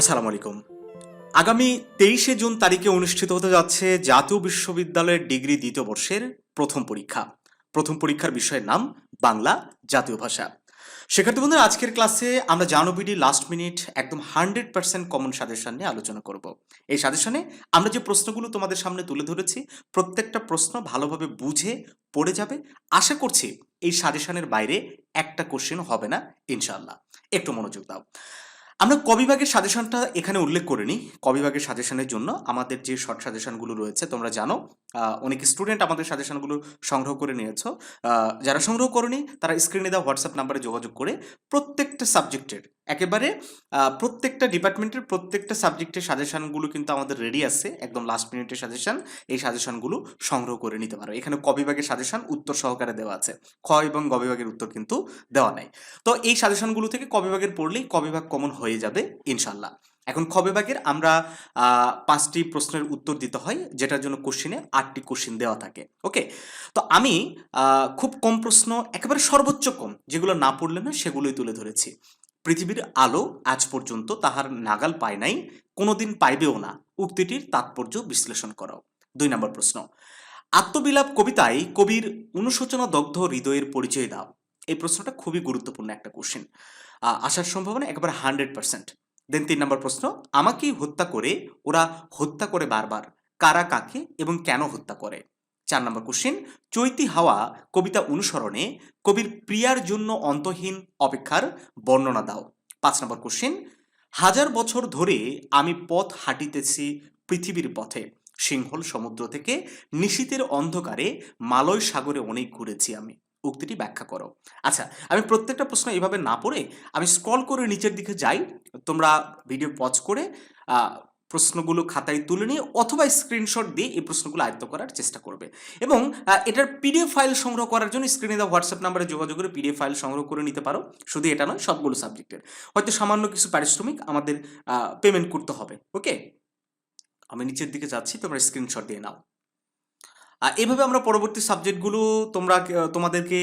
আসসালামু আলাইকুম আগামী তেইশে জুন তারিখে অনুষ্ঠিত হতে যাচ্ছে জাতীয় বিশ্ববিদ্যালয়ের ডিগ্রি দ্বিতীয় বর্ষের প্রথম পরীক্ষা। প্রথম পরীক্ষার বিষয়ের নাম বাংলা জাতীয় ভাষা। শিক্ষার্থী বন্ধুরা, আজকের ক্লাসে আমরা জানুবিডি লাস্ট মিনিট একদম হান্ড্রেড পার্সেন্ট কমন সাজেশন নিয়ে আলোচনা করব। এই সাজেশনে আমরা যে প্রশ্নগুলো তোমাদের সামনে তুলে ধরেছি, প্রত্যেকটা প্রশ্ন ভালোভাবে বুঝে পড়ে যাবে। আশা করছি এই সাজেশনের বাইরে একটা কোশ্চেন হবে না ইনশাল্লাহ একটু মনোযোগ দাও। আমরা কবিভাগের সাজেশনটা এখানে উল্লেখ করিনি কবিভাগের সাজেশনের জন্য আমাদের যে শর্ট সাজেশনগুলো রয়েছে, তোমরা জানো। অনেক স্টুডেন্ট আমাদের সাজেশনগুলো সংগ্রহ করে নিয়েছ। যারা সংগ্রহ করনি, তারা স্ক্রিনে দেওয়া হোয়াটসঅ্যাপ নাম্বারে যোগাযোগ করে প্রত্যেকটা সাবজেক্টের একেবারে প্রত্যেকটা ডিপার্টমেন্টের প্রত্যেকটা সাবজেক্টের সাজেশনগুলো কিন্তু আমাদের রেডি আছে। একদম লাস্ট মিনিটের সাজেশন এই সাজেশনগুলো সংগ্রহ করে নিতে পারো। এখানে কবিভাগের সাজেশন উত্তর সহকারে দেওয়া আছে। খ এবং গবিভাগের উত্তর কিন্তু দেওয়া নাই। তো এই সাজেশনগুলো থেকে কবিভাগের পড়লেই কবিভাগ কমন হয়ে যাবে ইনশাল্লাহ এখন খ বিভাগের আমরা পাঁচটি প্রশ্নের উত্তর দিতে হয়, যেটার জন্য কোশ্চিনে আটটি কোশ্চিন দেওয়া থাকে। ওকে তো আমি খুব কম প্রশ্ন, একেবারে সর্বোচ্চ কম, যেগুলো না পড়লে না সেগুলোই তুলে ধরেছি। পৃথিবীর আলো আজ পর্যন্ত তাহার নাগাল পায় নাই, কোনোদিন পাইবেও না। উক্তিটির তাৎপর্য বিশ্লেষণ করাও দুই নম্বর প্রশ্ন। আত্মবিলাপ কবিতায় কবির অনুশোচনা দগ্ধ হৃদয়ের পরিচয় দাও। এই প্রশ্নটা খুবই গুরুত্বপূর্ণ একটা কোশ্চেন আসার সম্ভাবনা একেবারে হান্ড্রেড পার্সেন্ট। দেন তিন নম্বর প্রশ্ন। আমাকেই হত্যা করে, ওরা হত্যা করে বারবার। কারা কাকে এবং কেন হত্যা করে? চার নম্বর কোশ্চেন চৈতি হাওয়া কবিতা অনুসরণে কবির প্রিয়ার জন্য অন্তহীন অপেক্ষার বর্ণনা দাও। পাঁচ নম্বর কোশ্চেন হাজার বছর ধরে আমি পথ হাঁটিতেছি পৃথিবীর পথে, সিংহল সমুদ্র থেকে নিশীতের অন্ধকারে মালয় সাগরে অনেক ঘুরেছি আমি। উক্তিটি ব্যাখ্যা করো। আচ্ছা আমি প্রত্যেকটা প্রশ্ন এভাবে না পড়ে আমি স্ক্রল করে নিচের দিকে যাই, তোমরা ভিডিও পজ করে প্রশ্নগুলো খাতায় তুলে নিয়ে অথবা স্ক্রিনশট দিয়ে এই প্রশ্নগুলো আয়ত্ত করার চেষ্টা করবে। এবং এটার পিডিএফ ফাইল সংগ্রহ করার জন্য স্ক্রিনে দেওয়া হোয়াটসঅ্যাপ নাম্বারে যোগাযোগ করে পিডিএফ ফাইল সংগ্রহ করে নিতে পারো। শুধু এটা নয়, সবগুলো সাবজেক্টের হয়তো সামান্য কিছু পারিশ্রমিক আমাদের পেমেন্ট করতে হবে ওকে আমি নিচের দিকে যাচ্ছি, তোমরা স্ক্রিনশট দিয়ে নাও। এভাবে আমরা পরবর্তী সাবজেক্টগুলো তোমরা, তোমাদেরকে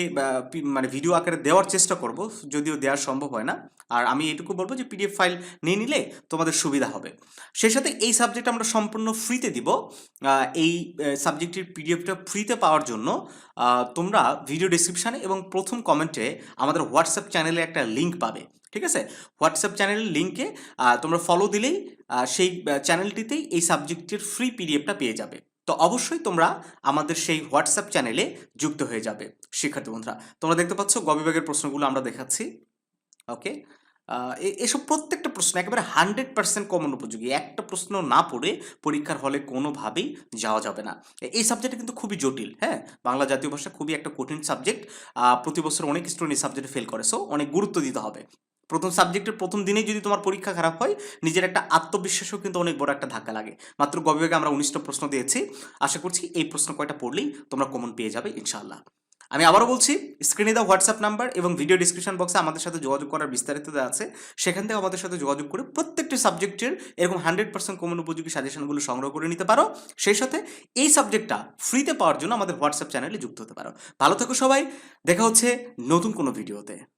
মানে ভিডিও আকারে দেওয়ার চেষ্টা করব, যদিও দেওয়া সম্ভব হয় না। আর আমি এটুকু বলব যে পিডিএফ ফাইল নিয়ে নিলে তোমাদের সুবিধা হবে। সেই সাথে এই সাবজেক্ট আমরা সম্পূর্ণ ফ্রিতে দিব। এই সাবজেক্টের পিডিএফটা ফ্রিতে পাওয়ার জন্য তোমরা ভিডিও ডিসক্রিপশানে এবং প্রথম কমেন্টে আমাদের হোয়াটসঅ্যাপ চ্যানেলে একটা লিঙ্ক পাবে। ঠিক আছে? হোয়াটসঅ্যাপ চ্যানেলের লিঙ্কে তোমরা ফলো দিলেই সেই চ্যানেলটিতেই এই সাবজেক্টের ফ্রি পিডিএফটা পেয়ে যাবে। তো অবশ্যই তোমরা আমাদের সেই হোয়াটসঅ্যাপ চ্যানেলে যুক্ত হয়ে যাবে, শিক্ষার্থী বন্ধুরা। তোমরা দেখতে পাচ্ছ গ বিভাগের প্রশ্নগুলো আমরা দেখাচ্ছি ওকে এসব প্রত্যেকটা প্রশ্ন একেবারে হান্ড্রেড পার্সেন্ট কমন উপযোগী। একটা প্রশ্ন না পড়ে পরীক্ষার হলে কোনোভাবেই যাওয়া যাবে না। এই সাবজেক্টটা কিন্তু খুবই জটিল হ্যাঁ? বাংলা জাতীয় ভাষা খুবই একটা কঠিন সাবজেক্ট প্রতি বছর অনেক স্টুডেন্ট এই সাবজেক্টে ফেল করে সো অনেক গুরুত্ব দিতে হবে। প্রথম সাবজেক্টের প্রথম দিনেই যদি তোমার পরীক্ষা খারাপ হয়, নিজের একটা আত্মবিশ্বাসও কিন্তু অনেক বড় একটা ধাক্কা লাগে। মাত্র গ বিভাগে আমরা উনিশটা প্রশ্ন দিয়েছি। আশা করছি এই প্রশ্ন কয়টা পড়লেই তোমরা কমন পেয়ে যাবে, ইনশাআল্লাহ। আমি আবারও বলছি স্ক্রিনে দেওয়া হোয়াটসঅ্যাপ নাম্বার এবং ভিডিও ডিসক্রিপশন বক্সে আমাদের সাথে যোগাযোগ করার বিস্তারিত আছে। সেখান থেকে আমাদের সাথে যোগাযোগ করে প্রত্যেকটি সাবজেক্টের এরকম হান্ড্রেড পার্সেন্ট কমন উপযোগী সাজেশনগুলো সংগ্রহ করে নিতে পারো। সেই সাথে এই সাবজেক্টটা ফ্রিতে পাওয়ার জন্য আমাদের হোয়াটসঅ্যাপ চ্যানেলে যুক্ত হতে পারো। ভালো থেকো সবাই। দেখা হচ্ছে নতুন কোনো ভিডিওতে